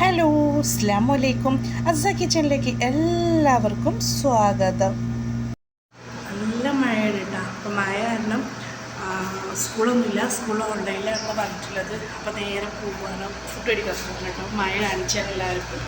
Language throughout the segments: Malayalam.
ഹലോ അസ്ലാം വലൈക്കും അസ കിച്ചണിലേക്ക് എല്ലാവർക്കും സ്വാഗതം. നല്ല മഴയാണ് കേട്ടോ. അപ്പോൾ മഴ കാരണം സ്കൂളൊന്നുമില്ല. സ്കൂൾ ഓൺലൈനിലാണ് പറഞ്ഞിട്ടുള്ളത്. അപ്പോൾ നേരെ പോവാണ്. ഫുഡ് അടിക്കാൻ കേട്ടോ. മഴ കാണിച്ചാൽ എല്ലാവർക്കും.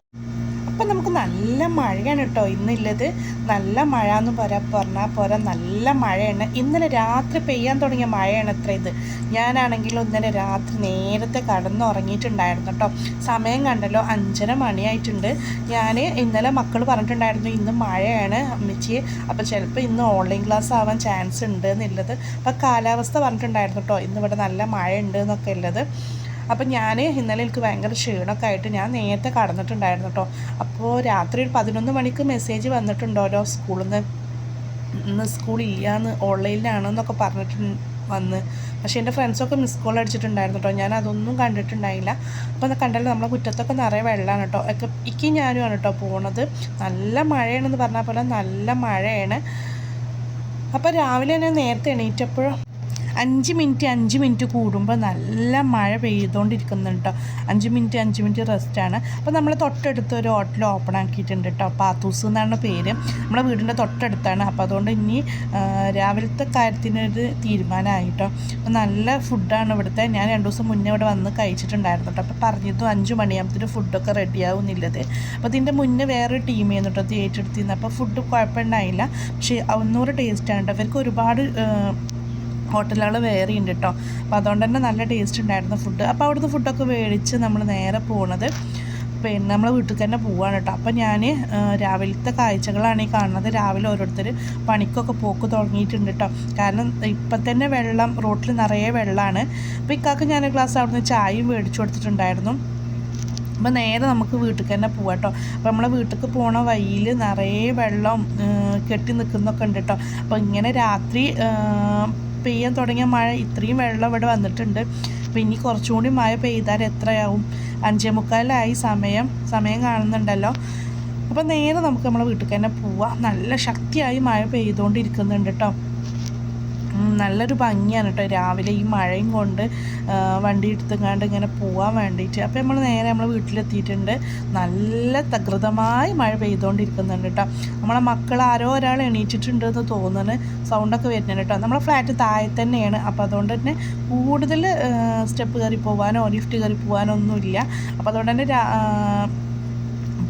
നല്ല മഴയാണ് കേട്ടോ ഇന്നുള്ളത് നല്ല മഴ എന്ന് പറയാ പറഞ്ഞാൽ പോരാ നല്ല മഴയാണ്. ഇന്നലെ രാത്രി പെയ്യാൻ തുടങ്ങിയ മഴയാണ് അത്ര ഇത്. ഞാനാണെങ്കിലും ഇന്നലെ രാത്രി നേരത്തെ കടന്നുറങ്ങിയിട്ടുണ്ടായിരുന്നു കേട്ടോ സമയം കണ്ടല്ലോ അഞ്ചര മണിയായിട്ടുണ്ട്. ഞാൻ ഇന്നലെ മക്കൾ പറഞ്ഞിട്ടുണ്ടായിരുന്നു ഇന്ന് മഴയാണ് അമ്മച്ചി. അപ്പോൾ ചിലപ്പോൾ ഇന്ന് ഓൺലൈൻ ക്ലാസ് ആവാൻ ചാൻസ് ഉണ്ട് എന്നുള്ളത്. അപ്പോൾ കാലാവസ്ഥ പറഞ്ഞിട്ടുണ്ടായിരുന്നു കേട്ടോ ഇന്നിവിടെ നല്ല മഴ ഉണ്ട് എന്നൊക്കെ ഉള്ളത്. അപ്പം ഞാൻ ഇന്നലെ എനിക്ക് ഭയങ്കര ക്ഷീണമൊക്കെ ആയിട്ട് ഞാൻ നേരത്തെ കടന്നിട്ടുണ്ടായിരുന്നു കേട്ടോ അപ്പോൾ രാത്രി ഒരു പതിനൊന്ന് മണിക്ക് മെസ്സേജ് വന്നിട്ടുണ്ടോരോ സ്കൂളിൽ നിന്ന് ഇന്ന് സ്കൂളില്ലാന്ന് ഓൺലൈനിലാണെന്നൊക്കെ പറഞ്ഞിട്ട് വന്ന്. പക്ഷേ എന്റെ ഫ്രണ്ട്സൊക്കെ മിസ് കോൾ അടിച്ചിട്ടുണ്ടായിരുന്നു കേട്ടോ ഞാൻ അതൊന്നും കണ്ടിട്ടുണ്ടായില്ല. അപ്പോൾ കണ്ടാലും നമ്മളെ മുറ്റത്തൊക്കെ നിറയെ വെള്ളമാണ് കേട്ടോ ഒക്കെ ഇക്കും ആണ് കേട്ടോ പോണത്. നല്ല മഴയാണെന്ന് പറഞ്ഞാൽ പോലെ നല്ല മഴയാണ്. അപ്പോൾ രാവിലെ തന്നെ നേരത്തെ എണീറ്റപ്പോഴും? അഞ്ച് മിനിറ്റ് അഞ്ച് മിനിറ്റ് കൂടുമ്പോൾ നല്ല മഴ പെയ്തുകൊണ്ടിരിക്കുന്നുണ്ട് കേട്ടോ അഞ്ച് മിനിറ്റ് അഞ്ച് മിനിറ്റ് റെസ്റ്റാണ് അപ്പോൾ നമ്മൾ തൊട്ടടുത്ത് ഒരു ഹോട്ടൽ ഓപ്പൺ ആക്കിയിട്ടുണ്ട് കേട്ടോ പാത്തൂസ് എന്നാണ് പേര്. നമ്മുടെ വീടിന്റെ തൊട്ടടുത്താണ്. അപ്പോൾ അതുകൊണ്ട് ഇനി രാവിലത്തെ കാര്യത്തിനൊരു തീരുമാനമായി കേട്ടോ അപ്പോൾ നല്ല ഫുഡാണ് ഇവിടുത്തെ. ഞാൻ രണ്ട് ദിവസം മുന്നേ ഇവിടെ വന്ന് കഴിച്ചിട്ടുണ്ടായിരുന്നു കേട്ടോ അപ്പോൾ പറഞ്ഞതും അഞ്ച് മണിയാകുമ്പോഴത്തേക്ക് ഫുഡൊക്കെ റെഡി ആവുന്നില്ലത്. അപ്പോൾ ഇതിന്റെ മുന്നേ വേറൊരു ടീം ചെയ്യുന്നു കേട്ടോ അത് ഏറ്റെടുത്തിരുന്നു. അപ്പോൾ ഫുഡ് കുഴപ്പമുണ്ടായില്ല പക്ഷേ ഒന്നൂറ് ടേസ്റ്റാണ് കേട്ടോ ഇവർക്ക് ഒരുപാട് ഹോട്ടലുകൾ വേറെ ഉണ്ട് കേട്ടോ അപ്പോൾ അതുകൊണ്ട് തന്നെ നല്ല ടേസ്റ്റ് ഉണ്ടായിരുന്നു ഫുഡ് അപ്പോൾ അവിടുത്തെ ഫുഡൊക്കെ മേടിച്ച് നമ്മൾ നേരെ പോണത് പിന്നെ നമ്മൾ വീട്ടിൽ തന്നെ പോവാണ് കേട്ടോ അപ്പോൾ ഞാൻ രാവിലത്തെ കാഴ്ചകളാണ് ഈ കാണുന്നത്. രാവിലെ ഓരോരുത്തർ പണിക്കൊക്കെ പോക്ക് തുടങ്ങിയിട്ടുണ്ട് കേട്ടോ കാരണം ഇപ്പം തന്നെ വെള്ളം റോട്ടിൽ നിറയെ വെള്ളമാണ് അപ്പോൾ ഇക്കാക്ക് ഞാൻ ഗ്ലാസ് അവിടുന്ന് ചായയും മേടിച്ചു കൊടുത്തിട്ടുണ്ടായിരുന്നു. അപ്പോൾ നേരെ നമുക്ക് വീട്ടിൽ തന്നെ പോവാം കേട്ടോ അപ്പോൾ നമ്മളെ വീട്ടിലേക്ക് പോണ വഴിയിൽ നിറയെ വെള്ളം കെട്ടി നിൽക്കുന്നൊക്കെ ഉണ്ട് കേട്ടോ അപ്പോൾ ഇങ്ങനെ രാത്രി പെയ്യാൻ തുടങ്ങിയ മഴ ഇത്രയും വെള്ളം ഇവിടെ വന്നിട്ടുണ്ട്. അപ്പോൾ ഇനി കുറച്ചുകൂടി മഴ പെയ്താൽ എത്രയാവും? അഞ്ചേ മുക്കാലായി സമയം സമയം കാണുന്നുണ്ടല്ലോ. അപ്പോൾ നേരെ നമുക്ക് നമ്മളെ വീട്ടിൽ തന്നെ പോവാം. നല്ല ശക്തിയായി മഴ പെയ്തുകൊണ്ടിരിക്കുന്നുണ്ട് കേട്ടോ. നല്ലൊരു ഭംഗിയാണ് കേട്ടോ രാവിലെ ഈ മഴയും കൊണ്ട് വണ്ടി എടുത്തുങ്ങാണ്ട് ഇങ്ങനെ പോകാൻ വേണ്ടിയിട്ട് അപ്പോൾ നമ്മൾ നേരെ നമ്മൾ വീട്ടിലെത്തിയിട്ടുണ്ട്. നല്ല തകൃതമായി മഴ പെയ്തുകൊണ്ടിരിക്കുന്നുണ്ട് കേട്ടോ നമ്മളെ മക്കൾ ആരോ ഒരാൾ എണീറ്റിട്ടുണ്ട് എന്ന് തോന്നുന്നു സൗണ്ടൊക്കെ വരുന്നുണ്ട് കേട്ടോ നമ്മളെ ഫ്ലാറ്റ് താഴെ തന്നെയാണ്. അപ്പോൾ അതുകൊണ്ട് തന്നെ കൂടുതൽ സ്റ്റെപ്പ് കയറി പോകാനോ ലിഫ്റ്റ് കയറി പോകാനോ ഒന്നുമില്ല. അപ്പോൾ അതുകൊണ്ട് തന്നെ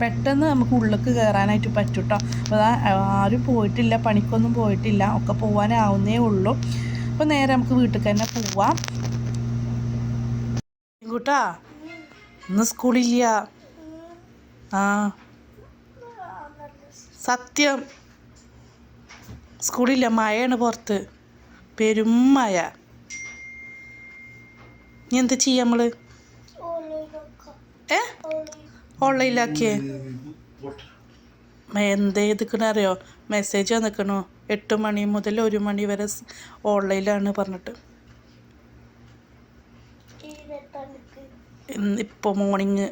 പെട്ടെന്ന് നമുക്ക് ഉള്ളിലേക്ക് കയറാനായിട്ട് പറ്റും കേട്ടോ അപ്പോൾ ആരും പോയിട്ടില്ല പണിക്കൊന്നും പോയിട്ടില്ല ഒക്കെ പോകാനാവുന്നേ ഉള്ളൂ. അപ്പോൾ നേരെ നമുക്ക് വീട്ടിൽ തന്നെ പോവാം. കൂട്ടാ ഇന്ന് സ്കൂളില്ല. ആ സത്യം. സ്കൂളില്ല മഴയാണ് പുറത്ത്. പെരും മഴ. ഇനി എന്താ ചെയ്യാം നമ്മൾ? ഏ? ഓൺലൈനിലാക്കിയേ? ചെയ്തിക്കണറിയോ മെസ്സേജ് വന്നിക്കണു. എട്ട് മണി മുതൽ ഒരു മണി വരെ ഓൺലൈനിലാണ് പറഞ്ഞിട്ട്. ഇപ്പോൾ മോർണിംഗ്.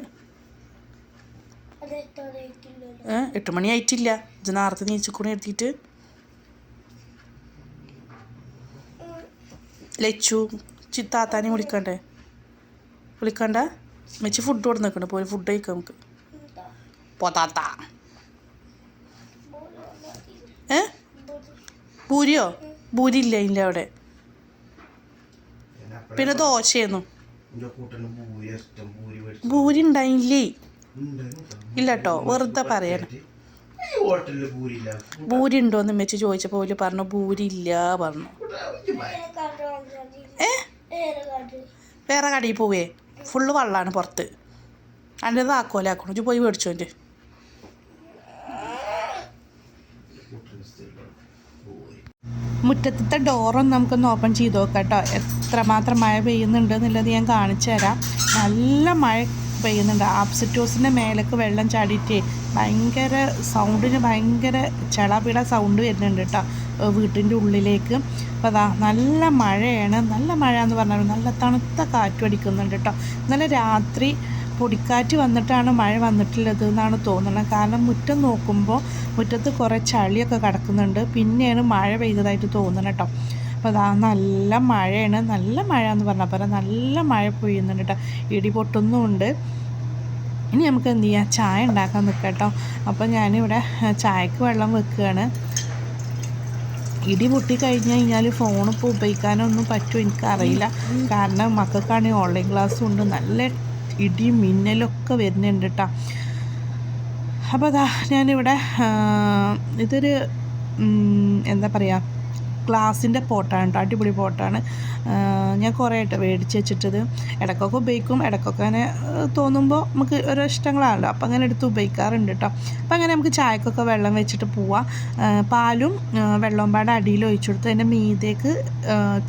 എട്ട് മണി ആയിട്ടില്ല. ഇത് നേരത്തെ നീച്ചിക്കൂടെ എഴുതിയിട്ട് ലച്ചു ചിത്താത്താനെ വിളിക്കണ്ടേ? വിളിക്കണ്ട? മെച്ചി ഫുഡ് കൊടുത്ത് നിൽക്കണ്ട. പോലെ ഫുഡ് കഴിക്കാം നമുക്ക്. പൊതാത്ത ഏ? പൂരിയോ പൂരി ഇല്ല അതിന്റെ അവിടെ. പിന്നെ ദോശയായിരുന്നു പൂരി ഉണ്ടായില്ലേ? ഇല്ല കേട്ടോ വെറുതെ ഇല്ല. പൂരി ഉണ്ടോയെന്ന് വെച്ച് ചോദിച്ചപ്പോൾ ഓൽ പറഞ്ഞു പൂരി ഇല്ല പറഞ്ഞു. ഏ? വേറെ കടയിൽ പോവേ? ഫുള്ള് വള്ളമാണ് പുറത്ത്. അതിന്റെ താക്കോലാക്കണം ഇജ്ജ് പോയി മേടിച്ചു എന്റെ മുറ്റത്തെ ഡോറൊന്ന് നമുക്കൊന്ന് ഓപ്പൺ ചെയ്ത് നോക്കാം കേട്ടോ എത്രമാത്രം മഴ പെയ്യുന്നുണ്ട് എന്നുള്ളത് ഞാൻ കാണിച്ചു തരാം. നല്ല മഴ പെയ്യുന്നുണ്ട്. ആപ്സിറ്റോസിന്റെ മേലേക്ക് വെള്ളം ചാടിയിട്ടേ ഭയങ്കര സൗണ്ടിന് ഭയങ്കര ചളപിട സൗണ്ട് വരുന്നുണ്ട് കേട്ടോ വീട്ടിന്റെ ഉള്ളിലേക്ക്. അപ്പോൾ അതാ നല്ല മഴയാണ്. നല്ല മഴ എന്ന് പറഞ്ഞാൽ നല്ല തണുത്ത കാറ്റും അടിക്കുന്നുണ്ട് കേട്ടോ. ഇന്നലെ രാത്രി പൊടിക്കാറ്റ് വന്നിട്ടാണ് മഴ വന്നിട്ടുള്ളത് എന്നാണ് തോന്നുന്നത് കാരണം മുറ്റം നോക്കുമ്പോൾ മുറ്റത്ത് കുറേ ചളിയൊക്കെ കിടക്കുന്നുണ്ട്. പിന്നെയാണ് മഴ പെയ്തതായിട്ട് തോന്നുന്നത് കേട്ടോ. അപ്പോൾ അതാ നല്ല മഴയാണ്. നല്ല മഴ എന്ന് പറഞ്ഞാൽ പോരാ നല്ല മഴ പെയ്യുന്നുണ്ട് കേട്ടോ. ഇടി പൊട്ടുന്നുമുണ്ട് ഇനി നമുക്ക് എന്ത് ചെയ്യാം? ചായ ഉണ്ടാക്കാൻ നിൽക്കാം കേട്ടോ. അപ്പോൾ ഞാനിവിടെ ചായക്ക് വെള്ളം വെക്കുകയാണ്. ഇടി പൊട്ടി കഴിഞ്ഞ് കഴിഞ്ഞാൽ ഫോൺ ഇപ്പോൾ ഉപയോഗിക്കാനൊന്നും പറ്റുമോ എനിക്കറിയില്ല. കാരണം മക്കൾക്കാണെങ്കിൽ ഓൺലൈൻ ക്ലാസ്സും ഉണ്ട്. നല്ല ഇടിയും മിന്നലൊക്കെ വരുന്നുണ്ട് കേട്ടോ. അപ്പോൾ അതാ ഞാനിവിടെ ഇതൊരു എന്താ പറയുക ഗ്ലാസിന്റെ പോട്ടാണ് കേട്ടോ. അടിപൊളി പോട്ടാണ് ഞാൻ കുറേ ആയിട്ട് മേടിച്ച് വെച്ചിട്ടത്. ഇടയ്ക്കൊക്കെ ഉപയോഗിക്കും. ഇടയ്ക്കൊക്കെ അങ്ങനെ തോന്നുമ്പോൾ നമുക്ക് ഓരോ ഇഷ്ടങ്ങളാണല്ലോ. അപ്പോൾ അങ്ങനെ എടുത്ത് ഉപയോഗിക്കാറുണ്ട് കേട്ടോ അപ്പോൾ അങ്ങനെ നമുക്ക് ചായക്കൊക്കെ വെള്ളം വെച്ചിട്ട് പോവാം. പാലും വെള്ളവും പാടെ അടിയിൽ ഒഴിച്ചു കൊടുത്ത് അതിന്റെ മീതേക്ക്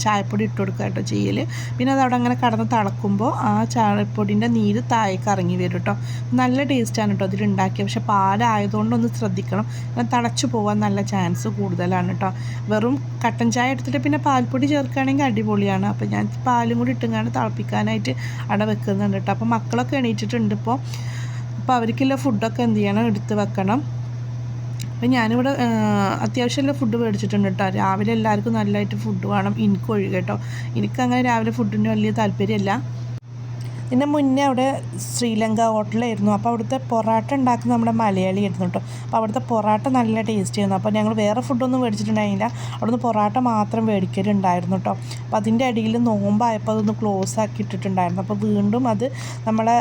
ചായപ്പൊടി ഇട്ട് കൊടുക്കുക കേട്ടോ ചെയ്യൽ പിന്നെ അത് അവിടെ അങ്ങനെ കടന്ന് തിളക്കുമ്പോൾ ആ ചായപ്പൊടിന്റെ നീര് താഴേക്ക് ഇറങ്ങി വരും കേട്ടോ നല്ല ടേസ്റ്റാണ് കേട്ടോ അതിലുണ്ടാക്കിയത് പക്ഷേ പാലായതുകൊണ്ട് ഒന്ന് ശ്രദ്ധിക്കണം. കാരണം തിളച്ച് പോകാൻ നല്ല ചാൻസ് കൂടുതലാണ് കേട്ടോ വെറും കട്ടൻ ചായ എടുത്തിട്ട് പിന്നെ പാൽപ്പൊടി ചേർക്കുകയാണെങ്കിൽ അടിപൊളിയാണ് അപ്പോൾ ഞാൻ പാലും കൂടി ഇട്ടുങ്ങാണ്ട് തിളപ്പിക്കാനായിട്ട് അവിടെ വെക്കുന്നുണ്ട് കേട്ടോ. അപ്പോൾ മക്കളൊക്കെ എണീറ്റിട്ടുണ്ട് ഇപ്പോൾ അപ്പോൾ അവർക്കുള്ള ഫുഡൊക്കെ എന്ത് ചെയ്യണം? എടുത്ത് വെക്കണം. അപ്പം ഞാനിവിടെ അത്യാവശ്യമുള്ള ഫുഡ് മേടിച്ചിട്ടുണ്ട് കേട്ടോ. രാവിലെ എല്ലാവർക്കും നല്ലതായിട്ട് ഫുഡ് വേണം. എനിക്ക് ഒഴികെ എനിക്കങ്ങനെ രാവിലെ ഫുഡിന് വലിയ താല്പര്യമില്ല. ഇതിന്റെ മുന്നേ അവിടെ ശ്രീലങ്ക ഹോട്ടലായിരുന്നു അപ്പോൾ അവിടുത്തെ പൊറാട്ട ഉണ്ടാക്കുന്ന നമ്മുടെ മലയാളി ആയിരുന്നു കേട്ടോ. അപ്പോൾ അവിടുത്തെ പൊറാട്ട നല്ല ടേസ്റ്റ് ആയിരുന്നു. അപ്പോൾ ഞങ്ങൾ വേറെ ഫുഡൊന്നും മേടിച്ചിട്ടുണ്ടായില്ല അവിടുന്ന് പൊറാട്ട മാത്രം മേടിക്കലുണ്ടായിരുന്നു കേട്ടോ. അപ്പോൾ അതിന്റെ അടിയിൽ നോമ്പായപ്പോൾ അതൊന്ന് ക്ലോസ് ആക്കി ഇട്ടിട്ടുണ്ടായിരുന്നു. അപ്പോൾ വീണ്ടും അത് നമ്മളെ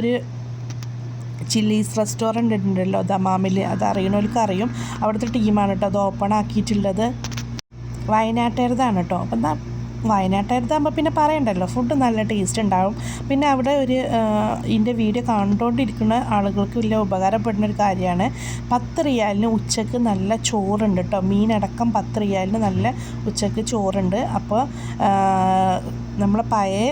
ഒരു ചില്ലീസ് റെസ്റ്റോറന്റ് ഉണ്ടല്ലോ ദമാമിൽ അത് അറിയണവർക്ക് അറിയും. അവിടുത്തെ ടീമാണ് കേട്ടോ അത് ഓപ്പൺ ആക്കിയിട്ടുള്ളത്. വയനാട്ടുകാരതാണ് കേട്ടോ. അപ്പം എന്താ വയനാട്ടുകാരത്താകുമ്പോൾ പിന്നെ പറയണ്ടല്ലോ ഫുഡ് നല്ല ടേസ്റ്റ് ഉണ്ടാവും പിന്നെ അവിടെ ഒരു ഇതിന്റെ വീഡിയോ കണ്ടുകൊണ്ടിരിക്കുന്ന ആളുകൾക്ക് വലിയ ഉപകാരപ്പെടുന്ന ഒരു കാര്യമാണ് പത്ത് റിയാലിന് ഉച്ചയ്ക്ക് നല്ല ചോറുണ്ട് കേട്ടോ മീനടക്കം പത്ത് റിയാലിന് നല്ല ഉച്ചയ്ക്ക് ചോറുണ്ട്. അപ്പോൾ നമ്മളെ പഴയ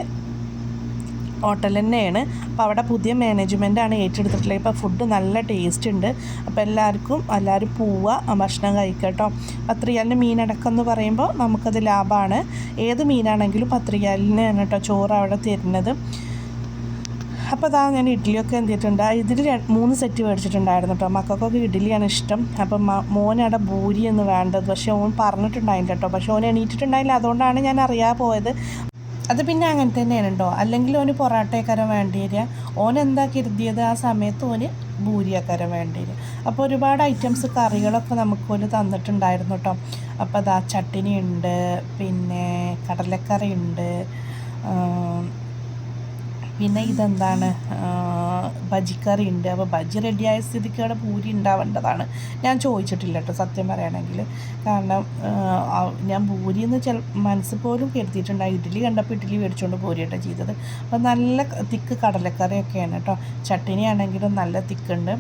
ഹോട്ടൽ തന്നെയാണ് അപ്പോൾ അവിടെ പുതിയ മാനേജ്മെന്റാണ് ഏറ്റെടുത്തിട്ടുള്ളത്. ഇപ്പോൾ ഫുഡ് നല്ല ടേസ്റ്റ് ഉണ്ട്. അപ്പോൾ എല്ലാവർക്കും എല്ലാവരും പോവുക ഭക്ഷണം കഴിക്കുക കേട്ടോ. പത്രിയാലിന് മീനടക്കം എന്ന് പറയുമ്പോൾ നമുക്കത് ലാഭമാണ്. ഏത് മീനാണെങ്കിലും പത്രികാലിന് കേട്ടോ ചോറ് അവിടെ തരുന്നത്. അപ്പോൾ അതാ ഞാൻ ഇഡ്ഡലിയൊക്കെ എന്ത് ചെയ്തിട്ടുണ്ട്. ഇതിൽ മൂന്ന് സെറ്റ് മേടിച്ചിട്ടുണ്ടായിരുന്നു കേട്ടോ. മക്കൾക്കൊക്കെ ഇഡ്ഡലിയാണ് ഇഷ്ടം. അപ്പം മോനവിടെ ഭൂരി എന്ന് വേണ്ടത്. പക്ഷേ ഓൻ പറഞ്ഞിട്ടുണ്ടായില്ല കേട്ടോ. പക്ഷേ ഓൻ എണീറ്റിട്ടുണ്ടായില്ല. അതുകൊണ്ടാണ് ഞാൻ അറിയാതെ പോയത്. അത് പിന്നെ അങ്ങനെ തന്നെയാണ് കേട്ടോ അല്ലെങ്കിൽ ഓന് പൊറാട്ടയക്കരം വേണ്ടി വരിക. ഓൻ എന്താ കരുതിയത് ആ സമയത്ത് ഓന് ഭൂരിയക്കര വേണ്ടി വരിക. അപ്പോൾ ഒരുപാട് ഐറ്റംസ് കറികളൊക്കെ നമുക്ക് ഓന് തന്നിട്ടുണ്ടായിരുന്നു കേട്ടോ അപ്പോൾ അതാ ചട്ടിനി ഉണ്ട് പിന്നെ കടലക്കറി ഉണ്ട് പിന്നെ ഇതെന്താണ്? ബജിക്കറി ഉണ്ട് അപ്പോൾ ബജി റെഡിയായ സ്ഥിതിക്ക് അവിടെ പൂരി ഉണ്ടാവേണ്ടതാണ്. ഞാൻ ചോദിച്ചിട്ടില്ല കേട്ടോ സത്യം പറയുകയാണെങ്കിൽ കാരണം ഞാൻ പൂരി എന്ന് ചില മനസ്സിൽ പോലും കരുതിയിട്ടുണ്ട് ഇഡ്ഡലി കണ്ടപ്പോൾ ഇഡ്ഡലി മേടിച്ചുകൊണ്ട് പോരുകട്ടോ ചെയ്തത്. അപ്പോൾ നല്ല തിക്ക് കടലക്കറിയൊക്കെയാണ് കേട്ടോ ചട്ടിനി ആണെങ്കിലും നല്ല തിക്കുണ്ട്.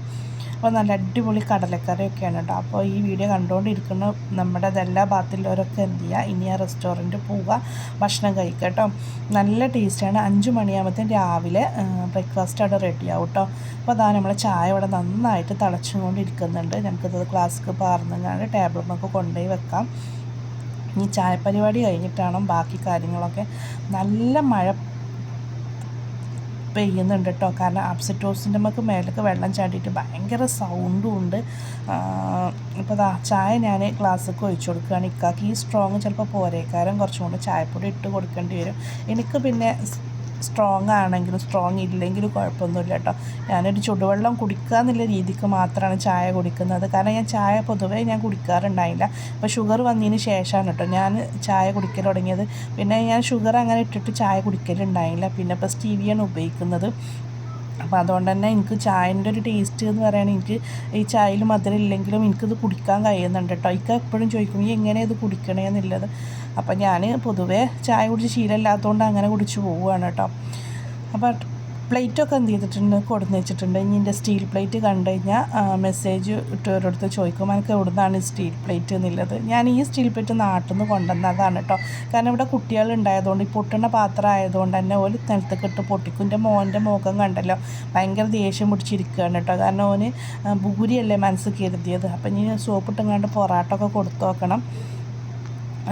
അപ്പോൾ നല്ല അടിപൊളി കടലക്കറിയൊക്കെയാണ് കേട്ടോ അപ്പോൾ ഈ വീഡിയോ കണ്ടുകൊണ്ടിരിക്കുന്ന നമ്മുടെ ഇതെല്ലാ ഭാഗത്തുള്ളവരൊക്കെ എന്ത് ചെയ്യുക ഇനി ആ റെസ്റ്റോറന്റ് പോവുക ഭക്ഷണം കഴിക്കുക കേട്ടോ നല്ല ടേസ്റ്റാണ് അഞ്ച് മണിയാകുമ്പോഴത്തേക്കും രാവിലെ ബ്രേക്ക്ഫാസ്റ്റ് അവിടെ റെഡി ആവും കേട്ടോ അപ്പോൾ അതാ നമ്മളെ ചായ ഇവിടെ നന്നായിട്ട് തിളച്ചുകൊണ്ടിരിക്കുന്നുണ്ട്. നമുക്കിത് ക്ലാസ്സിക്ക് പാർന്നങ്ങാണ്ട് ടേബിളിലൊക്കെ കൊണ്ടുപോയി വെക്കാം. ഇനി ചായ പരിപാടി കഴിഞ്ഞിട്ടാണ് ബാക്കി കാര്യങ്ങളൊക്കെ. നല്ല മഴ പെയ്യുന്നുണ്ട് കേട്ടോ കാരണം ആപ്സിറ്റോസിന്റെ നമുക്ക് മേലൊക്കെ വെള്ളം ചാടിയിട്ട് ഭയങ്കര സൗണ്ടും ഉണ്ട്. ഇപ്പോൾ ചായ ഞാൻ ഗ്ലാസ്സൊക്കെ ഒഴിച്ചു കൊടുക്കുകയാണ്. ഇക്കാക്ക് ഈ സ്ട്രോങ് ചിലപ്പോൾ പോരേക്കാരം കുറച്ചും കൂടെ ചായപ്പൊടി ഇട്ട് കൊടുക്കേണ്ടി വരും. എനിക്ക് പിന്നെ സ്ട്രോങ് ആണെങ്കിലും സ്ട്രോങ് ഇല്ലെങ്കിലും കുഴപ്പമൊന്നുമില്ല കേട്ടോ. ഞാനൊരു ചുടുവെള്ളം കുടിക്കുക എന്നുള്ള രീതിക്ക് മാത്രമാണ് ചായ കുടിക്കുന്നത്. കാരണം ഞാൻ ചായ പൊതുവേ ഞാൻ കുടിക്കാറുണ്ടായില്ല. അപ്പോൾ ഷുഗർ വന്നതിന് ശേഷമാണ് കേട്ടോ ഞാൻ ചായ കുടിക്കൽ തുടങ്ങിയത്. പിന്നെ ഞാൻ ഷുഗർ അങ്ങനെ ഇട്ടിട്ട് ചായ കുടിക്കലുണ്ടായില്ല. പിന്നെ ഇപ്പോൾ സ്റ്റീവിയാണ് ഉപയോഗിക്കുന്നത്. അപ്പോൾ അതുകൊണ്ട് തന്നെ എനിക്ക് ചായന്റെ ഒരു ടേസ്റ്റ് എന്ന് പറയുകയാണെങ്കിൽ എനിക്ക് ഈ ചായയിൽ മധുരം ഇല്ലെങ്കിലും എനിക്കിത് കുടിക്കാൻ കഴിയുന്നുണ്ട് കേട്ടോ. ഇക്ക എപ്പോഴും ചോദിക്കും ഈ എങ്ങനെ ഇത് കുടിക്കണേന്നുള്ളത്? അപ്പം ഞാൻ പൊതുവേ ചായ കുടിച്ച് ശീലമില്ലാത്തതുകൊണ്ട് അങ്ങനെ കുടിച്ച് പോവുകയാണ് കേട്ടോ. അപ്പോൾ പ്ലേറ്റൊക്കെ എന്ത് ചെയ്തിട്ടുണ്ട്? കൊടുന്ന് വെച്ചിട്ടുണ്ട്. ഇനി എന്റെ സ്റ്റീൽ പ്ലേറ്റ് കണ്ടു കഴിഞ്ഞാൽ മെസ്സേജ് ഇട്ടവരടുത്ത് ചോദിക്കും. എനിക്ക് എവിടുന്നാണ് സ്റ്റീൽ പ്ലേറ്റ് എന്നുള്ളത്? ഞാൻ ഈ സ്റ്റീൽ പ്ലേറ്റ് നാട്ടിൽ നിന്ന് കൊണ്ടുവന്നതാണ് കേട്ടോ കാരണം ഇവിടെ കുട്ടികൾ ഉണ്ടായതുകൊണ്ട് ഈ പൊട്ടുന്ന പാത്രം ആയതുകൊണ്ട് തന്നെ ഓൽ നിലത്തേക്ക് ഇട്ട് പൊട്ടിക്കും. എന്റെ മോന്റെ മുഖം കണ്ടല്ലോ. ഭയങ്കര ദേഷ്യം പിടിച്ചിരിക്കുകയാണ് കേട്ടോ കാരണം ഓന് ഭൂരിയല്ലേ മനസ്സ് കരുതിയത്. അപ്പം ഇനി സോപ്പിട്ടുങ്ങാണ്ട് പൊറാട്ടൊക്കെ കൊടുത്തു നോക്കണം.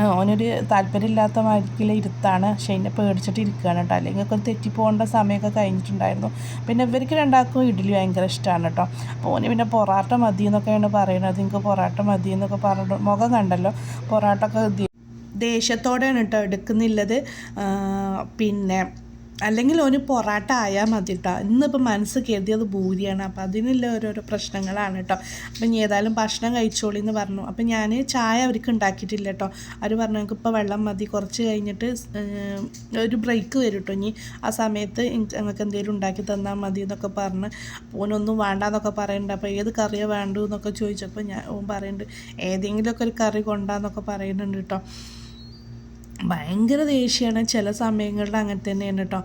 ഓനൊരു താല്പര്യമില്ലാത്ത മാതിരിക്കുള്ള ഇരുത്താണ്. പക്ഷെ എന്നെ പേടിച്ചിട്ട് ഇരിക്കുകയാണ് കേട്ടോ. അല്ലെങ്കിൽ ഒക്കെ തെറ്റിപ്പോകേണ്ട സമയമൊക്കെ കഴിഞ്ഞിട്ടുണ്ടായിരുന്നു. പിന്നെ ഇവർക്ക് രണ്ടാൾക്കും ഇഡ്ഡലി ഭയങ്കര ഇഷ്ടമാണ് കേട്ടോ. അപ്പോൾ ഓന് പിന്നെ പൊറാട്ട മതി എന്നൊക്കെയാണ് പറയുന്നത്. എനിക്ക് പൊറാട്ട മതി എന്നൊക്കെ പറഞ്ഞിട്ട് മുഖം കണ്ടല്ലോ. പൊറാട്ട ഒക്കെ ദേ- ദേഷ്യത്തോടെയാണ് കേട്ടോ എടുക്കുന്നില്ലത് പിന്നെ അല്ലെങ്കിൽ ഒരു പൊറാട്ട ആയാൽ മതി കേട്ടോ ഇന്നിപ്പോൾ മനസ്സ് കരുതിയത് ഭൂരിയാണ്. അപ്പോൾ അതിനുള്ള ഓരോരോ പ്രശ്നങ്ങളാണ് കേട്ടോ അപ്പം ഇനി ഏതായാലും ഭക്ഷണം കഴിച്ചോളി എന്ന് പറഞ്ഞു. അപ്പം ഞാൻ ചായ അവർക്ക് ഉണ്ടാക്കിയിട്ടില്ല കേട്ടോ അവർ പറഞ്ഞു എനിക്ക് ഇപ്പോൾ വെള്ളം മതി. കുറച്ച് കഴിഞ്ഞിട്ട് ഒരു ബ്രേക്ക് വരും കേട്ടോ ഇനി ആ സമയത്ത് ഞങ്ങൾക്ക് എന്തെങ്കിലും ഉണ്ടാക്കി തന്നാൽ മതി എന്നൊക്കെ പറഞ്ഞ് ഓനൊന്നും വേണ്ട എന്നൊക്കെ പറയുന്നുണ്ട് അപ്പോൾ ഏത് കറിയാണ് വേണ്ടു എന്നൊക്കെ ചോദിച്ചപ്പോൾ ഞാൻ ഓൻ പറയുന്നുണ്ട് ഏതെങ്കിലുമൊക്കെ ഒരു കറി കൊണ്ടാന്നൊക്കെ പറയുന്നുണ്ട് കേട്ടോ ഭയങ്കര ദേഷ്യമാണ് ചില സമയങ്ങളിൽ അങ്ങനെ തന്നെയാണ് കേട്ടോ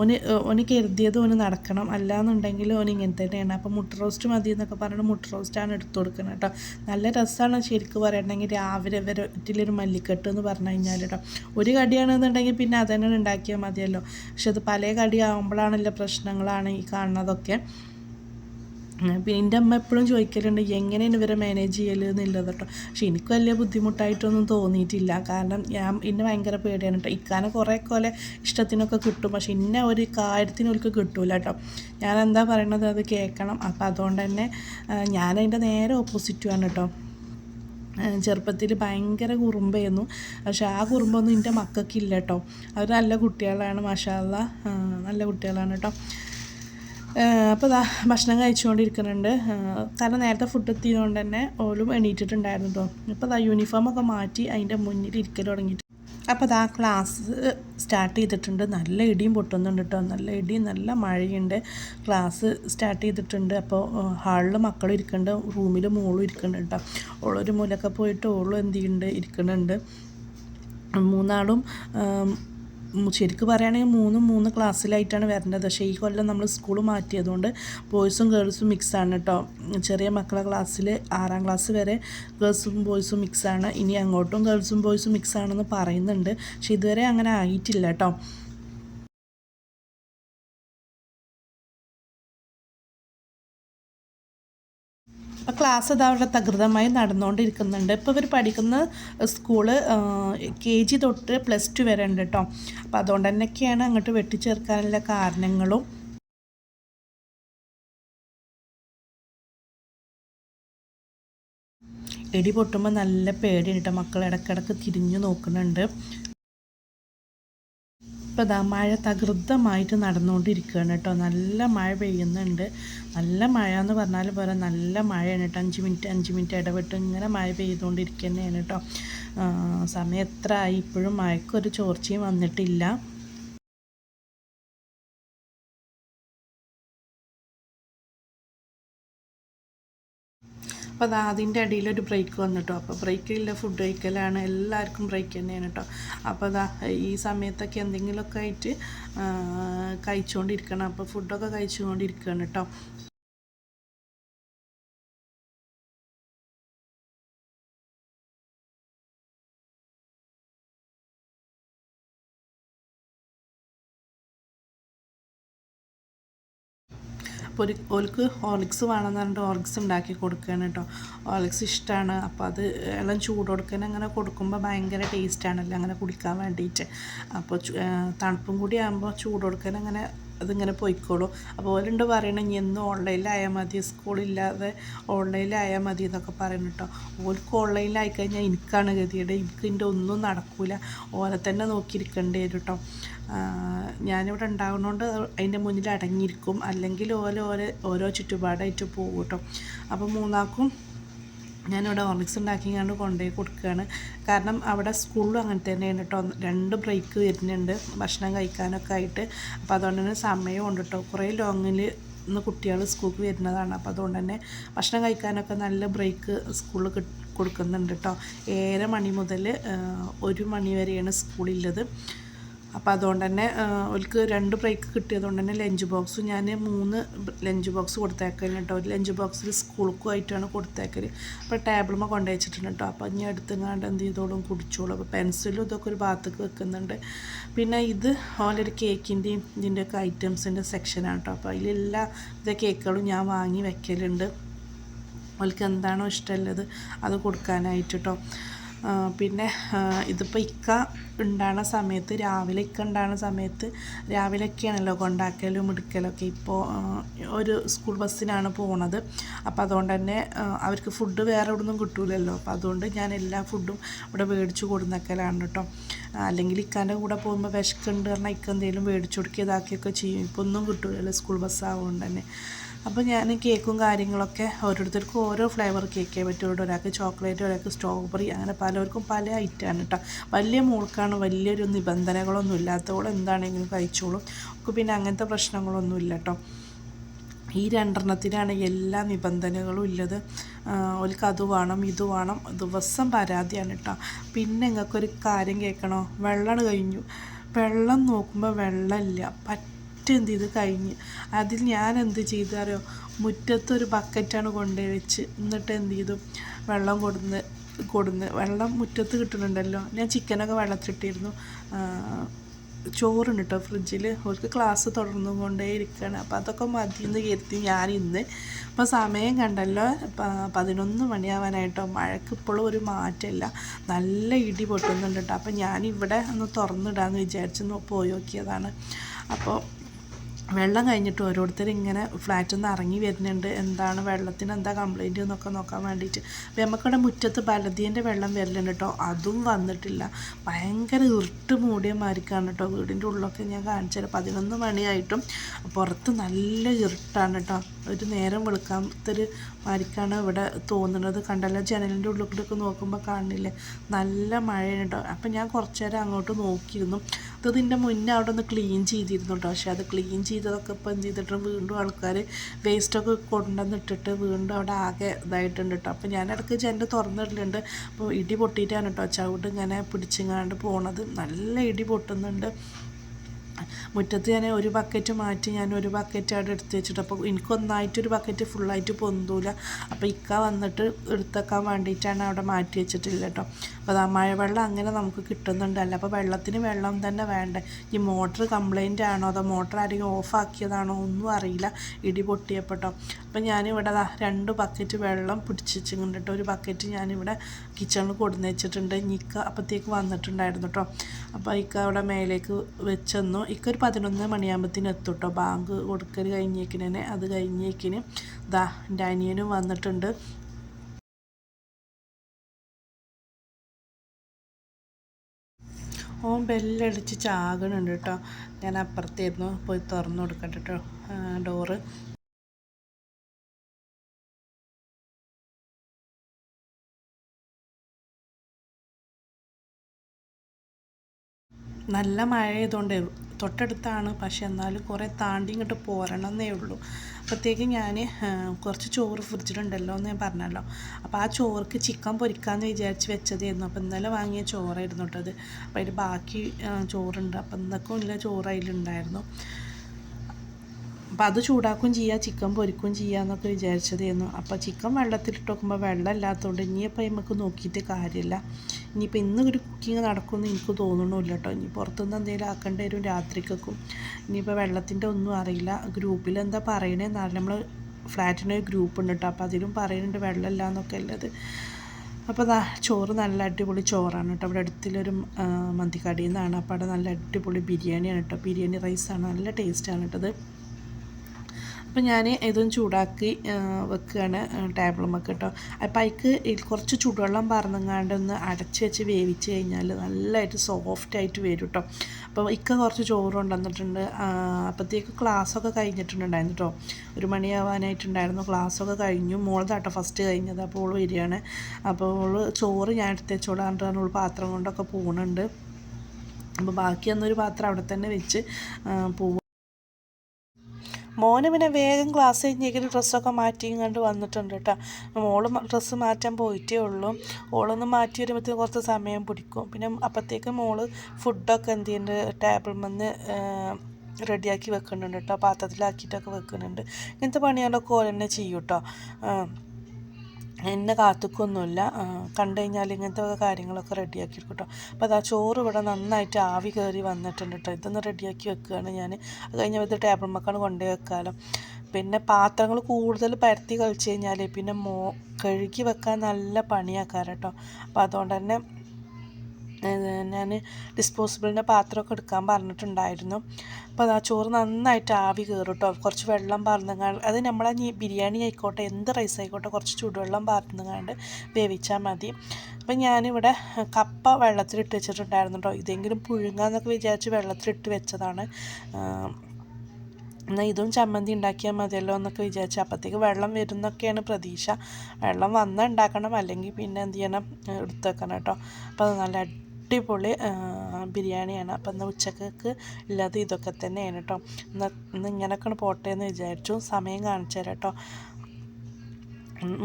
ഓന് ഓന് കരുതിയത് ഓന് നടക്കണം. അല്ലാന്നുണ്ടെങ്കിൽ ഓന് ഇങ്ങനെ തന്നെയാണ്. അപ്പോൾ മുട്ട റോസ്റ്റ് മതി എന്നൊക്കെ പറഞ്ഞിട്ട് മുട്ട റോസ്റ്റാണ് എടുത്തു കൊടുക്കുന്നത് കേട്ടോ നല്ല രസമാണ് ശരിക്കും പറയണമെങ്കിൽ രാവിലെ വരെ ഒറ്റയിലൊരു മല്ലിക്കെട്ട് എന്ന് പറഞ്ഞു കഴിഞ്ഞാൽ കേട്ടോ ഒരു കടിയാണെന്നുണ്ടെങ്കിൽ പിന്നെ അതന്നെ ഉണ്ടാക്കിയാൽ മതിയല്ലോ. പക്ഷെ അത് പല കടിയാകുമ്പോഴാണല്ലോ പ്രശ്നങ്ങളാണ് ഈ കാണുന്നതൊക്കെ. പിന്നെ എന്റെ അമ്മ എപ്പോഴും ചോദിക്കലുണ്ട് എങ്ങനെയാണ് ഇവരെ മാനേജ് ചെയ്യൽ എന്നുള്ളത് കേട്ടോ പക്ഷെ എനിക്ക് വലിയ ബുദ്ധിമുട്ടായിട്ടൊന്നും തോന്നിയിട്ടില്ല. കാരണം ഞാൻ ഇന്നെ ഭയങ്കര പേടിയാണ് കേട്ടോ ഇക്കാനെ കുറേ കൊലെ ഇഷ്ടത്തിനൊക്കെ കിട്ടും. പക്ഷെ ഇന്നെ ഒരു കാര്യത്തിനൊക്കെ അവർക്ക് കിട്ടൂല കേട്ടോ ഞാൻ എന്താ പറയണത്? അത് കേൾക്കണം. അപ്പം അതുകൊണ്ട് തന്നെ ഞാനതിന്റെ നേരെ ഓപ്പോസിറ്റുമാണ് കേട്ടോ ചെറുപ്പത്തിൽ ഭയങ്കര കുറുമ്പായിരുന്നു. പക്ഷെ ആ കുറുമ്പൊന്നും എന്റെ മക്കൾക്കില്ല കേട്ടോ അവർ നല്ല കുട്ടികളാണ്. മഷാല നല്ല കുട്ടികളാണ് കേട്ടോ അപ്പോൾ ഭക്ഷണം കഴിച്ചുകൊണ്ടിരിക്കുന്നുണ്ട്. തല നേരത്തെ ഫുഡ് എത്തിയതുകൊണ്ട് തന്നെ ഓലും എണീറ്റിട്ടുണ്ടായിരുന്നു കേട്ടോ ഇപ്പോൾ ദാ യൂണിഫോമൊക്കെ മാറ്റി അതിന്റെ മുന്നിൽ ഇരിക്കൽ തുടങ്ങിയിട്ട്. അപ്പോൾ ദാ ക്ലാസ് സ്റ്റാർട്ട് ചെയ്തിട്ടുണ്ട്. നല്ല ഇടിയും പൊട്ടുന്നുണ്ട് കേട്ടോ നല്ല ഇടിയും നല്ല മഴയുണ്ട്. ക്ലാസ് സ്റ്റാർട്ട് ചെയ്തിട്ടുണ്ട്. അപ്പോൾ ഹാളിൽ മക്കളും ഇരിക്കുന്നുണ്ട്. റൂമിൽ മോളും ഇരിക്കുന്നുണ്ട് കേട്ടോ ഓളൊരു മൂലൊക്കെ പോയിട്ട് ഓളും എന്ത് ചെയ്യുന്നുണ്ട്? ഇരിക്കുന്നുണ്ട്. മൂന്നാളും ശരിക്കും പറയുകയാണെങ്കിൽ മൂന്നും മൂന്ന് ക്ലാസ്സിലായിട്ടാണ് വരേണ്ടത് പക്ഷേ ഈ കൊല്ലം നമ്മൾ സ്കൂൾ മാറ്റിയതുകൊണ്ട് ബോയ്സും ഗേൾസും മിക്സാണ് കേട്ടോ ചെറിയ മക്കളെ ക്ലാസ്സിൽ ആറാം ക്ലാസ് വരെ ഗേൾസും ബോയ്സും മിക്സാണ് ഇനി അങ്ങോട്ടും ഗേൾസും ബോയ്സും മിക്സാണെന്ന് പറയുന്നുണ്ട്. പക്ഷേ ഇതുവരെ അങ്ങനെ ആയിട്ടില്ല കേട്ടോ അപ്പോൾ ക്ലാസ് ഇതാ അവിടെ തകൃതമായി നടന്നുകൊണ്ടിരിക്കുന്നുണ്ട്. ഇപ്പോൾ ഇവർ പഠിക്കുന്ന സ്കൂൾ കെ ജി തൊട്ട് പ്ലസ് ടു വരെ ഉണ്ട് കേട്ടോ അപ്പോൾ അതുകൊണ്ട് തന്നെയൊക്കെയാണ് അങ്ങോട്ട് വെട്ടിച്ചേർക്കാനുള്ള കാരണങ്ങളും. ഇടി പൊട്ടുമ്പോൾ നല്ല പേടിയാണ് കേട്ടോ മക്കൾ ഇടക്കിടക്ക് തിരിഞ്ഞു നോക്കുന്നുണ്ട്. ഇപ്പോൾ ഇതാ മഴ തകൃതമായിട്ട് നടന്നുകൊണ്ടിരിക്കുകയാണ് കേട്ടോ. നല്ല മഴ പെയ്യുന്നുണ്ട്. നല്ല മഴ എന്ന് പറഞ്ഞാൽ പോലെ നല്ല മഴയാണ് കേട്ടോ. അഞ്ച് മിനിറ്റ് അഞ്ച് മിനിറ്റ് ഇടപെട്ട് ഇങ്ങനെ മഴ പെയ്തുകൊണ്ടിരിക്കുക തന്നെയാണ് കേട്ടോ സമയം എത്ര ആയി? ഇപ്പോഴും മഴയ്ക്കൊരു ചോർച്ചയും വന്നിട്ടില്ല. അപ്പോൾ അത് അതിന്റെ അടിയിൽ ഒരു ബ്രേക്ക് വന്നിട്ടോ അപ്പോൾ ബ്രേക്കില്ല ഫുഡ് കഴിക്കലാണ്. എല്ലാവർക്കും ബ്രേക്ക് തന്നെയാണ് കേട്ടോ. അപ്പോൾ അതാ ഈ സമയത്തൊക്കെ എന്തെങ്കിലുമൊക്കെ ആയിട്ട് കഴിച്ചുകൊണ്ടിരിക്കണം അപ്പോൾ ഫുഡൊക്കെ കഴിച്ചുകൊണ്ടിരിക്കുകയാണ് കേട്ടോ. അപ്പോൾ ഒരു ഓൾക്ക് ഹോർലിക്സ് വേണമെന്ന് പറഞ്ഞിട്ട് ഹോർലിക്സ് ഉണ്ടാക്കി കൊടുക്കുകയാണ് കേട്ടോ ഹോർലിക്സ് ഇഷ്ടമാണ് അപ്പോൾ അത് എല്ലാം ചൂട് കൊടുക്കാൻ അങ്ങനെ കൊടുക്കുമ്പോൾ ഭയങ്കര ടേസ്റ്റാണല്ലോ അങ്ങനെ കുടിക്കാൻ വേണ്ടിയിട്ട് അപ്പോൾ തണുപ്പും കൂടി ആകുമ്പോൾ ചൂട് കൊടുക്കാൻ അങ്ങനെ അതിങ്ങനെ പോയിക്കോളും. അപ്പോൾ ഓലുണ്ട് പറയണം ഇനി എന്നും ഓൺലൈനിലായാൽ മതി സ്കൂളില്ലാതെ ഓൺലൈനിലായാൽ മതി എന്നൊക്കെ പറയണം കേട്ടോ ഓൾക്ക് ഓൺലൈനിലായി കഴിഞ്ഞാൽ എനിക്കാണ് ഗതിയുടെ എനിക്ക് ഇതിന്റെ ഒന്നും നടക്കില്ല ഓലെ തന്നെ നോക്കിയിരിക്കേണ്ടി വരും കേട്ടോ ഞാനിവിടെ ഉണ്ടാകുന്നതുകൊണ്ട് അതിന്റെ മുന്നിൽ അടങ്ങിയിരിക്കും. അല്ലെങ്കിൽ ഓരോ ഓരോ ഓരോ ചുറ്റുപാടായിട്ട് പോകും കേട്ടോ അപ്പോൾ മൂന്നാക്കും ഞാനിവിടെ ഓർണിക്സ് കൊണ്ട് കൊണ്ടുപോയി കൊടുക്കുകയാണ് കാരണം അവിടെ സ്കൂളിലും അങ്ങനെ തന്നെയാണ് കേട്ടോ രണ്ട് ബ്രേക്ക് വരുന്നുണ്ട് ഭക്ഷണം കഴിക്കാനൊക്കെ ആയിട്ട്. അപ്പോൾ അതുകൊണ്ട് തന്നെ സമയം ഉണ്ട് കേട്ടോ കുറേ ലോങ്ങിൽ ഇന്ന് കുട്ടികൾ സ്കൂൾക്ക് വരുന്നതാണ്. അപ്പോൾ അതുകൊണ്ട് തന്നെ ഭക്ഷണം കഴിക്കാനൊക്കെ നല്ല ബ്രേക്ക് സ്കൂളിൽ കൊടുക്കുന്നുണ്ട് കേട്ടോ ഏഴര മണി മുതൽ ഒരു മണി വരെയാണ് സ്കൂളുള്ളത് അപ്പോൾ അതുകൊണ്ട് തന്നെ അവർക്ക് രണ്ട് ബ്രേക്ക് കിട്ടിയതുകൊണ്ട് തന്നെ ലഞ്ച് ബോക്സ് ഞാൻ മൂന്ന് ലഞ്ച് ബോക്സ് കൊടുത്തേക്കൽ കേട്ടോ. ഒരു ലഞ്ച് ബോക്സിൽ സ്കൂൾക്കും ആയിട്ടാണ് കൊടുത്തേക്കൽ അപ്പോൾ ടേബിളുമ്മ കൊണ്ടുവച്ചിട്ടുണ്ട് കേട്ടോ. അപ്പോൾ ഇനി എടുത്തുങ്ങാണ്ട് എന്ത് ചെയ്തോളും കുടിച്ചോളും. അപ്പോൾ പെൻസിലും ഇതൊക്കെ ഒരു ഭാഗത്തേക്ക് വെക്കുന്നുണ്ട്. പിന്നെ ഇത് ഓലൊരു കേക്കിന്റെയും ഇതിന്റെയൊക്കെ ഐറ്റംസിന്റെ സെക്ഷനാണ് കേട്ടോ. അപ്പോൾ അതിലെല്ലാ ഇതേ കേക്കുകളും ഞാൻ വാങ്ങി വെക്കലുണ്ട്. അവൾക്ക് എന്താണോ ഇഷ്ടമുള്ളത് അത് കൊടുക്കാനായിട്ട് കേട്ടോ. പിന്നെ ഇതിപ്പോൾ ഇക്ക ഉണ്ടാകുന്ന സമയത്ത് രാവിലെ ഇക്ക ഉണ്ടാകുന്ന സമയത്ത് രാവിലെയൊക്കെയാണല്ലോ കൊണ്ടാക്കലും എടുക്കലൊക്കെ ഇപ്പോൾ ഒരു സ്കൂൾ ബസ്സിനാണ് പോണത്. അപ്പോൾ അതുകൊണ്ട് തന്നെ അവർക്ക് ഫുഡ് വേറെ ഇവിടെ നിന്നും കിട്ടൂലല്ലോ. അപ്പോൾ അതുകൊണ്ട് ഞാൻ എല്ലാ ഫുഡും ഇവിടെ മേടിച്ച് കൊടുന്നേക്കലാണ് കേട്ടോ അല്ലെങ്കിൽ ഇക്കാന്റെ കൂടെ പോകുമ്പോൾ വിശക്കുണ്ട് പറഞ്ഞാൽ ഇക്ക എന്തെങ്കിലും മേടിച്ചു കൊടുക്കുക ഇതാക്കിയൊക്കെ ചെയ്യും. ഇപ്പോൾ ഒന്നും കിട്ടൂലല്ലോ സ്കൂൾ ബസ്സാവുകൊണ്ട് തന്നെ. അപ്പോൾ ഞാൻ കേക്കും കാര്യങ്ങളൊക്കെ ഓരോരുത്തർക്കും ഓരോ ഫ്ലേവർ കേക്കേ പറ്റുള്ളൂ. ഒരാൾക്ക് ചോക്ലേറ്റ് ഒരാൾക്ക് സ്ട്രോബെറി അങ്ങനെ പലർക്കും പല ഐറ്റമാണ് കേട്ടോ വലിയ മോൾക്കാണ് വലിയൊരു നിബന്ധനകളൊന്നും ഇല്ലാത്തവളും എന്താണെങ്കിലും കഴിച്ചോളും. ഒക്കെ പിന്നെ അങ്ങനത്തെ പ്രശ്നങ്ങളൊന്നും ഇല്ല കേട്ടോ ഈ രണ്ടെണ്ണത്തിനാണ് എല്ലാ നിബന്ധനകളും ഉള്ളത് ഓൽക്ക് അത് വേണം ഇത് വേണം ദിവസം പരാതിയാണ് കേട്ടോ പിന്നെ നിങ്ങൾക്കൊരു കാര്യം കേൾക്കണോ വെള്ളം കഴിഞ്ഞു. വെള്ളം നോക്കുമ്പോൾ വെള്ളമില്ല. പറ്റ എന്ത് ചെയ്ത്? കഴിഞ്ഞ്. അതിൽ ഞാൻ എന്ത് ചെയ്തറിയോ മുറ്റത്തൊരു ബക്കറ്റാണ് കൊണ്ടുപോയി വെച്ച് എന്നിട്ട് എന്ത് ചെയ്തു? വെള്ളം കൊടുന്ന് കൊടുന്ന്. വെള്ളം മുറ്റത്ത് കിട്ടുന്നുണ്ടല്ലോ ഞാൻ ചിക്കനൊക്കെ വെള്ളത്തിലിട്ടിരുന്നു. ചോറുണ്ട് കേട്ടോ ഫ്രിഡ്ജിൽ അവർക്ക് ക്ലാസ് തുടർന്നു കൊണ്ടേ ഇരിക്കുകയാണ് അപ്പോൾ അതൊക്കെ മതി എന്ന് കരുതി ഞാൻ ഇന്ന്. ഇപ്പോൾ സമയം കണ്ടല്ലോ. പതിനൊന്ന് മണിയാവാനായിട്ടോ. മഴയ്ക്ക് ഇപ്പോഴും ഒരു മാറ്റമില്ല. നല്ല ഇടി പൊട്ടുന്നുണ്ട് കേട്ടോ അപ്പോൾ ഞാനിവിടെ ഒന്ന് തുറന്നിടാമെന്ന് വിചാരിച്ച് പോയി നോക്കിയതാണ്. അപ്പോൾ വെള്ളം കഴിഞ്ഞിട്ട് ഓരോരുത്തർ ഇങ്ങനെ ഫ്ലാറ്റിൽ നിന്ന് ഇറങ്ങി വരുന്നുണ്ട്. എന്താണ് വെള്ളത്തിന് എന്താ കംപ്ലൈന്റ് എന്നൊക്കെ നോക്കാൻ വേണ്ടിയിട്ട്. അപ്പോൾ നമുക്കിവിടെ മുറ്റത്ത് ബലദീന്റെ വെള്ളം വരലുണ്ട് കേട്ടോ അതും വന്നിട്ടില്ല. ഭയങ്കര ഇരുട്ട് മൂടിയ മാതിരിക്കാണ് കേട്ടോ വീടിന്റെ ഉള്ളിലൊക്കെ ഞാൻ കാണിച്ചുതരാം. പതിനൊന്ന് മണിയായിട്ടും പുറത്ത് നല്ല ഇരുട്ടാണ് കേട്ടോ ഒരു നേരം വെളുക്കാത്തൊരു മാതിരിക്കാണ് ഇവിടെ തോന്നുന്നത്. കണ്ടല്ലോ ജനലിന്റെ ഉള്ളിൽ കൂടെയൊക്കെ നോക്കുമ്പോൾ കാണില്ലേ നല്ല മഴയാണ് കേട്ടോ അപ്പം ഞാൻ കുറച്ച് നേരം അങ്ങോട്ട് നോക്കിയിരുന്നു. അത് ഇതിന്റെ മുന്നേ അവിടെ ഒന്ന് ക്ലീൻ ചെയ്തിരുന്നു കേട്ടോ പക്ഷേ അത് ക്ലീൻ ചെയ്തതൊക്കെ ഇപ്പോൾ എന്ത് ചെയ്തിട്ട് വീണ്ടും ആൾക്കാർ വേസ്റ്റൊക്കെ കൊണ്ടുവന്നിട്ടിട്ട് വീണ്ടും അവിടെ ആകെ ഇതായിട്ടുണ്ട് കേട്ടോ അപ്പോൾ ഞാൻ ഇടയ്ക്ക് ജനൽ തുറന്നിടലുണ്ട്. അപ്പോൾ ഇടി പൊട്ടിയിട്ടാണ് കേട്ടോ ചവിട്ട് ഇങ്ങനെ പിടിച്ചിങ്ങാണ്ട് പോണത്. നല്ല ഇടി പൊട്ടുന്നുണ്ട്. മുറ്റത്ത് ഞാൻ ഒരു ബക്കറ്റ് മാറ്റി ഞാൻ ഒരു ബക്കറ്റ് അവിടെ എടുത്ത് വെച്ചിട്ട് അപ്പോൾ എനിക്കൊന്നായിട്ടൊരു ബക്കറ്റ് ഫുള്ളായിട്ട് പൊന്തൂല. അപ്പോൾ ഇക്ക വന്നിട്ട് എടുത്തേക്കാൻ വേണ്ടിയിട്ടാണ് അവിടെ മാറ്റി വെച്ചിട്ടില്ല കേട്ടോ. അപ്പോൾ അതാ മഴവെള്ളം അങ്ങനെ നമുക്ക് കിട്ടുന്നുണ്ടല്ലോ. അപ്പോൾ വെള്ളത്തിന് വെള്ളം തന്നെ വേണ്ടേ? ഈ മോട്ടർ കംപ്ലൈന്റ് ആണോ അതോ മോട്ടർ ആരെങ്കിലും ഓഫാക്കിയതാണോ ഒന്നും അറിയില്ല. ഇടി പൊട്ടിയപ്പോട്ടോ. അപ്പോൾ ഞാനിവിടെ രണ്ട് ബക്കറ്റ് വെള്ളം പിടിച്ചിട്ടുണ്ട് കേട്ടോ. ഒരു ബക്കറ്റ് ഞാനിവിടെ കിച്ചണിൽ കൊടുന്ന് വെച്ചിട്ടുണ്ട്. ഇക്ക അപ്പോഴത്തേക്ക് വന്നിട്ടുണ്ടായിരുന്നു കേട്ടോ. അപ്പോൾ ഇക്ക അവിടെ മേലേക്ക് വെച്ചെന്നു. ഇക്ക ഒരു പതിനൊന്ന് മണിയാകുമ്പത്തിന് എത്തും കേട്ടോ ബാങ്ക് കൊടുക്കൽ കഴിഞ്ഞേക്കിനെ അത് കഴിഞ്ഞേക്കിന് ദാ എന്റെ അനിയനും വന്നിട്ടുണ്ട്. ഓൻ ബെല്ലടിച്ച് ചാകണുണ്ട് കേട്ടോ ഞാൻ അപ്പുറത്തായിരുന്നു പോയി തുറന്നു കൊടുക്കട്ടെ കേട്ടോ ഡോറ്. നല്ല മഴ ആയതുകൊണ്ട് തൊട്ടടുത്താണ്. പക്ഷെ എന്നാലും കുറേ താണ്ടി ഇങ്ങോട്ട് പോരണം എന്നേ ഉള്ളൂ. അപ്പോഴത്തേക്ക് ഞാൻ കുറച്ച് ചോറ് ഫ്രിഡ്ജിലുണ്ടല്ലോ എന്ന് ഞാൻ പറഞ്ഞല്ലോ. അപ്പോൾ ആ ചോർക്ക് ചിക്കൻ പൊരിക്കാമെന്ന് വിചാരിച്ച് വെച്ചതായിരുന്നു. അപ്പോൾ ഇന്നലെ വാങ്ങിയ ചോറായിരുന്നു കേട്ടോ അത്. അപ്പോൾ അതിൽ ബാക്കി ചോറുണ്ട്. അപ്പോൾ ഇന്നൊക്കെ ഇല്ല ചോറ് അതിലുണ്ടായിരുന്നു. അപ്പം അത് ചൂടാക്കും ചെയ്യുക ചിക്കൻ പൊരിക്കും ചെയ്യുക എന്നൊക്കെ വിചാരിച്ചതായിരുന്നു അപ്പോൾ ചിക്കൻ വെള്ളത്തിലിട്ട് നോക്കുമ്പോൾ വെള്ളം ഇല്ലാത്തതുകൊണ്ട് ഇനിയിപ്പോൾ നമുക്ക് നോക്കിയിട്ട് കാര്യമില്ല ഇനിയിപ്പോൾ ഇന്ന് ഒരു കുക്കിംഗ് നടക്കുമെന്ന് എനിക്ക് തോന്നണമില്ല കേട്ടോ ഇനി പുറത്തുനിന്ന് എന്തെങ്കിലും ആക്കേണ്ടി വരും രാത്രിക്കും ഇനിയിപ്പോൾ വെള്ളത്തിന്റെ ഒന്നും അറിയില്ല. ഗ്രൂപ്പിൽ എന്താ പറയണേന്നറിയില്ല നമ്മൾ ഫ്ലാറ്റിന് ഒരു ഗ്രൂപ്പ് ഉണ്ട് കേട്ടോ അപ്പോൾ അതിലും പറയുന്നുണ്ട് വെള്ളമില്ല എന്നൊക്കെ ഉള്ളത്. അപ്പോൾ ചോറ് നല്ല അടിപൊളി ചോറാണ് കേട്ടോ അവിടെ മന്തിക്കടിയിൽ മന്തിക്കടയിൽ നിന്നാണ് അപ്പോൾ അവിടെ നല്ല അടിപൊളി ബിരിയാണിയാണ് കേട്ടോ ബിരിയാണി റൈസാണ്. നല്ല ടേസ്റ്റാണ് കേട്ടത് അപ്പോൾ ഞാൻ ഇതും ചൂടാക്കി വെക്കുകയാണ് വെക്കുക കേട്ടോ അപ്പോൾ അതിക്ക് കുറച്ച് ചൂടുവെള്ളം പറന്നങ്ങാണ്ട് ഒന്ന് അടച്ച് വെച്ച് വേവിച്ച് കഴിഞ്ഞാൽ നല്ലതായിട്ട് സോഫ്റ്റായിട്ട് വരും കേട്ടോ അപ്പോൾ ഇക്ക കുറച്ച് ചോറ് കൊണ്ടുവന്നിട്ടുണ്ട്. അപ്പോഴത്തേക്ക് ക്ലാസ്സൊക്കെ കഴിഞ്ഞിട്ടുണ്ടായിരുന്നു കേട്ടോ ഒരു മണിയാവാനായിട്ടുണ്ടായിരുന്നു. ക്ലാസ്സൊക്കെ കഴിഞ്ഞു. മോളതാട്ടോ ഫസ്റ്റ് കഴിഞ്ഞത്. അപ്പോൾ ഓൾ വരികയാണ്. അപ്പോൾ ഓൾ ചോറ് ഞാൻ എടുത്ത് വെച്ചോളാൻ പറഞ്ഞിട്ട് ഓൾ പാത്രം കൊണ്ടൊക്കെ പോകുന്നുണ്ട് അപ്പോൾ ബാക്കി അന്നൊരു പാത്രം അവിടെ തന്നെ വെച്ച് പോവുക മോന് പിന്നെ വേഗം ക്ലാസ് കഴിഞ്ഞേക്കിന് ഡ്രസ്സൊക്കെ മാറ്റി കണ്ട് വന്നിട്ടുണ്ട് കേട്ടോ. മോൾ ഡ്രസ്സ് മാറ്റാൻ പോയിട്ടേ ഉള്ളൂ. ഓളൊന്ന് മാറ്റി വരുമ്പോഴത്തേക്ക് കുറച്ച് സമയം പിടിക്കും. പിന്നെ അപ്പോഴത്തേക്ക് മോൾ ഫുഡൊക്കെ എന്ത് ചെയ്യുന്നുണ്ട്? ടേബിൾ മന്ന് റെഡിയാക്കി വെക്കുന്നുണ്ട് കേട്ടോ. പാത്രത്തിലാക്കിയിട്ടൊക്കെ വെക്കുന്നുണ്ട്. ഇങ്ങനത്തെ പണികളൊക്കെ ചെയ്യൂ ചെയ്യും കേട്ടോ. എന്നെ കാത്തുക്കൊന്നുമില്ല. കണ്ടു കഴിഞ്ഞാൽ ഇങ്ങനത്തെ കാര്യങ്ങളൊക്കെ റെഡിയാക്കി കേട്ടോ അപ്പോൾ അതാ ചോറ് ഇവിടെ നന്നായിട്ട് ആവി കയറി വന്നിട്ടുണ്ട് കേട്ടോ ഇതൊന്ന് റെഡിയാക്കി വെക്കുകയാണ് ഞാൻ അത് കഴിഞ്ഞാൽ ഇത് ടേബിൾ മക്കാണ് കൊണ്ടുപോയി വെക്കാലോ. പിന്നെ പാത്രങ്ങൾ കൂടുതൽ പരത്തി കളിച്ച് കഴിഞ്ഞാൽ പിന്നെ മോ കഴുകി വെക്കാൻ നല്ല പണിയാക്കാറ് കേട്ടോ അപ്പോൾ അതുകൊണ്ട് തന്നെ ഞാൻ ഡിസ്പോസിബിളിന്റെ പാത്രമൊക്കെ എടുക്കാൻ പറഞ്ഞിട്ടുണ്ടായിരുന്നു. അപ്പോൾ ആ ചോറ് നന്നായിട്ട് ആവി കയറും കേട്ടോ കുറച്ച് വെള്ളം പാർന്നങ്ങാണ്ട് അത് നമ്മളെ ബിരിയാണി ആയിക്കോട്ടെ എന്ത് റൈസ് ആയിക്കോട്ടെ കുറച്ച് ചൂടുവെള്ളം പാർന്നങ്ങാണ്ട് വേവിച്ചാൽ മതി. അപ്പം ഞാനിവിടെ കപ്പ വെള്ളത്തിലിട്ട് വെച്ചിട്ടുണ്ടായിരുന്നു കേട്ടോ ഇതെങ്കിലും പുഴുങ്ങാന്നൊക്കെ വിചാരിച്ച് വെള്ളത്തിലിട്ട് വെച്ചതാണ്. എന്നാൽ ഇതും ചമ്മന്തി ഉണ്ടാക്കിയാൽ മതിയല്ലോ എന്നൊക്കെ വിചാരിച്ചു അപ്പോഴത്തേക്ക് വെള്ളം വരുന്നൊക്കെയാണ് പ്രതീക്ഷ. വെള്ളം വന്നാൽ ഉണ്ടാക്കണം അല്ലെങ്കിൽ പിന്നെ എന്ത് ചെയ്യണം എടുത്തു വെക്കണം കേട്ടോ. അപ്പോൾ അത് നല്ല അടിപൊളി ബിരിയാണിയാണ്. അപ്പം ഇന്ന് ഉച്ചക്കേക്ക് ഉള്ളത് ഇതൊക്കെ തന്നെയാണ് കേട്ടോ ഇന്ന് ഇങ്ങനെയൊക്കെയാണ് പോട്ടെ എന്ന് വിചാരിച്ചു. സമയം കാണിച്ചു തരാം കേട്ടോ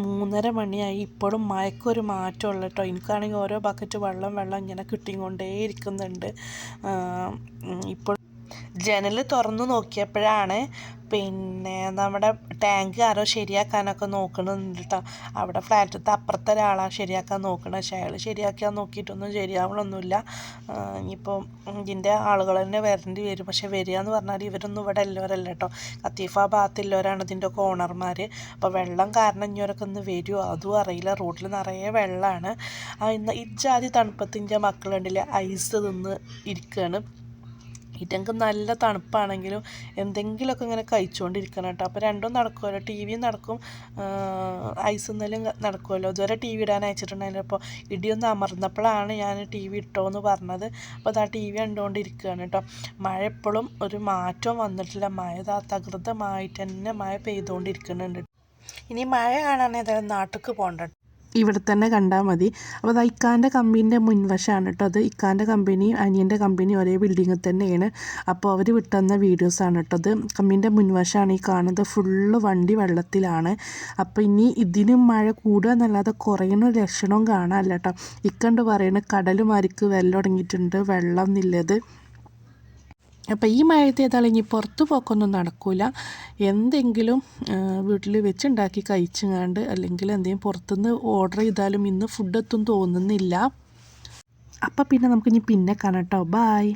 മൂന്നര മണിയായി. ഇപ്പോഴും മയക്കൊരു മാറ്റമുള്ള കേട്ടോ എനിക്കാണെങ്കിൽ ഓരോ ബക്കറ്റ് വെള്ളം വെള്ളം ഇങ്ങനെ കിട്ടിക്കൊണ്ടേ ഇരിക്കുന്നുണ്ട് ഇപ്പോൾ ജനൽ തുറന്നു നോക്കിയപ്പോഴാണ് പിന്നെ നമ്മുടെ ടാങ്ക് ആരോ ശരിയാക്കാനൊക്കെ നോക്കണുണ്ട് കേട്ടോ അവിടെ ഫ്ലാറ്റത്തെ അപ്പുറത്തെ ഒരാളാണ് ശരിയാക്കാൻ നോക്കണത്. പക്ഷേ അയാൾ ശരിയാക്കാൻ നോക്കിയിട്ടൊന്നും ശരിയാവണമൊന്നുമില്ല ഇനിയിപ്പോൾ ഇതിന്റെ ആളുകൾ തന്നെ വരേണ്ടി വരും. പക്ഷേ വരിക എന്ന് പറഞ്ഞാൽ ഇവരൊന്നും ഇവിടെ എല്ലാവരല്ല കേട്ടോ. കത്തീഫ ഭാഗത്തുള്ളവരാണ് ഇതിന്റെ ഒക്കെ ഓണർമാർ അപ്പോൾ വെള്ളം കാരണം ഇഞ്ഞവരൊക്കെ ഒന്ന് വരുമോ അതും അറിയില്ല. റോഡിൽ നിറയെ വെള്ളമാണ്. ഇന്ന് ഇജാതി തണുപ്പത്തിന്റെ മക്കളുണ്ടല്ലേ? ഐസ് തിന്ന് ഇരിക്കുകയാണ് ഇറ്റങ്ങൾക്ക് നല്ല തണുപ്പാണെങ്കിലും എന്തെങ്കിലുമൊക്കെ ഇങ്ങനെ കഴിച്ചുകൊണ്ടിരിക്കണം കേട്ടോ. അപ്പോൾ രണ്ടും നടക്കുമല്ലോ ടി വിയും നടക്കും. ഐസ് എന്നാലും നടക്കുമല്ലോ ഇതുവരെ ടി വി ഇടാൻ അയച്ചിട്ടുണ്ടായിരുന്നു അപ്പോൾ ഇടിയൊന്ന് അമർന്നപ്പോഴാണ് ഞാൻ ടി വി ഇട്ടോ എന്ന് പറഞ്ഞത്. അപ്പോൾ അതാ ടി വി കണ്ടുകൊണ്ടിരിക്കുകയാണ് കേട്ടോ. മഴ എപ്പോഴും ഒരു മാറ്റം വന്നിട്ടില്ല. മഴ ഇതാ തകൃതമായിട്ട് തന്നെ മഴ പെയ്തുകൊണ്ടിരിക്കുന്നുണ്ട് ഇനി മഴ കാണാൻ ഏതായാലും നാട്ടിലേക്ക് പോകണ്ട. ഇവിടെ തന്നെ കണ്ടാൽ മതി. അപ്പോൾ അത് ഇക്കാന്റെ കമ്പനീന്റെ മുൻവശമാണ് കേട്ടോ അത്. ഇക്കാന്റെ കമ്പനി അനിയന്റെ കമ്പനി ഒരേ ബിൽഡിങ്ങിൽ തന്നെയാണ്. അപ്പോൾ അവർ വിട്ടുതന്ന വീഡിയോസാണ് കേട്ടോ അത്. കമ്പനീന്റെ മുൻവശമാണ് ഈ കാണുന്നത്. ഫുള്ള് വണ്ടി വെള്ളത്തിലാണ്. അപ്പോൾ ഇനി ഇതിനും മഴ കൂടുക എന്നല്ലാതെ കുറയുന്ന ലക്ഷണവും കാണാനില്ല കേട്ടോ ഇക്കണ്ട് പറയുന്നത് കടലുമാരിക്ക് വെള്ളം തുടങ്ങിയിട്ടുണ്ട് വെള്ളം എന്നുള്ളത് അപ്പോൾ ഈ മഴയത്ത് ഏതായാലും ഇനി പുറത്ത് പോക്കൊന്നും നടക്കില്ല എന്തെങ്കിലും വീട്ടിൽ വെച്ചുണ്ടാക്കി കഴിച്ചുങ്ങാണ്ട് അല്ലെങ്കിൽ എന്തെങ്കിലും പുറത്തുനിന്ന് ഓർഡർ ചെയ്താലും ഇന്ന് ഫുഡ് എത്തും തോന്നുന്നില്ല. അപ്പം പിന്നെ നമുക്കിനി പിന്നെ കാണാം കേട്ടോ ബായ്